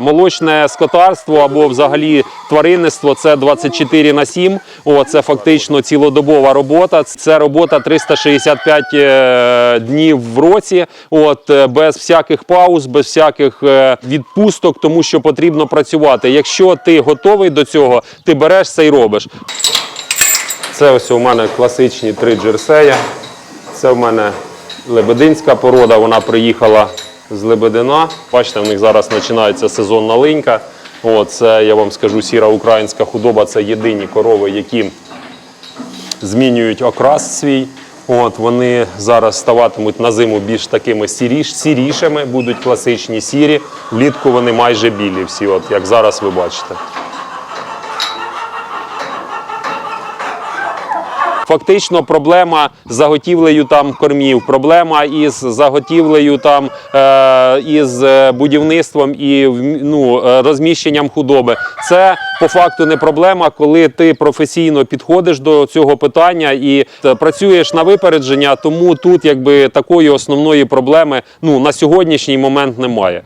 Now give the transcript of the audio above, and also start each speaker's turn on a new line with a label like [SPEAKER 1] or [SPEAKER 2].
[SPEAKER 1] Молочне скотарство або взагалі тваринництво це 24 на 7. О, це фактично цілодобова робота. Це робота 365 е, днів в році. От е, без всяких пауз, без всяких е, відпусток, тому що потрібно працювати. Якщо ти готовий до цього, ти берешся і робиш. Це ось у мене класичні три джерсея. Це в мене лебединська порода. Вона приїхала з Лебедина. Бачите, в них зараз починається сезонна линька. О, це я вам скажу сіра українська худоба. Це єдині корови, які змінюють окрас свій. От вони зараз ставатимуть на зиму більш такими сіріш, сірішими, будуть класичні сірі. Влітку вони майже білі всі, от як зараз ви бачите. Фактично проблема з заготівлею там кормів, проблема із заготівлею там е, із е, будівництвом і ну, е, розміщенням худоби. Це по факту не проблема, коли ти професійно підходиш до цього питання і працюєш на випередження. Тому тут якби такої основної проблеми ну на сьогоднішній момент немає.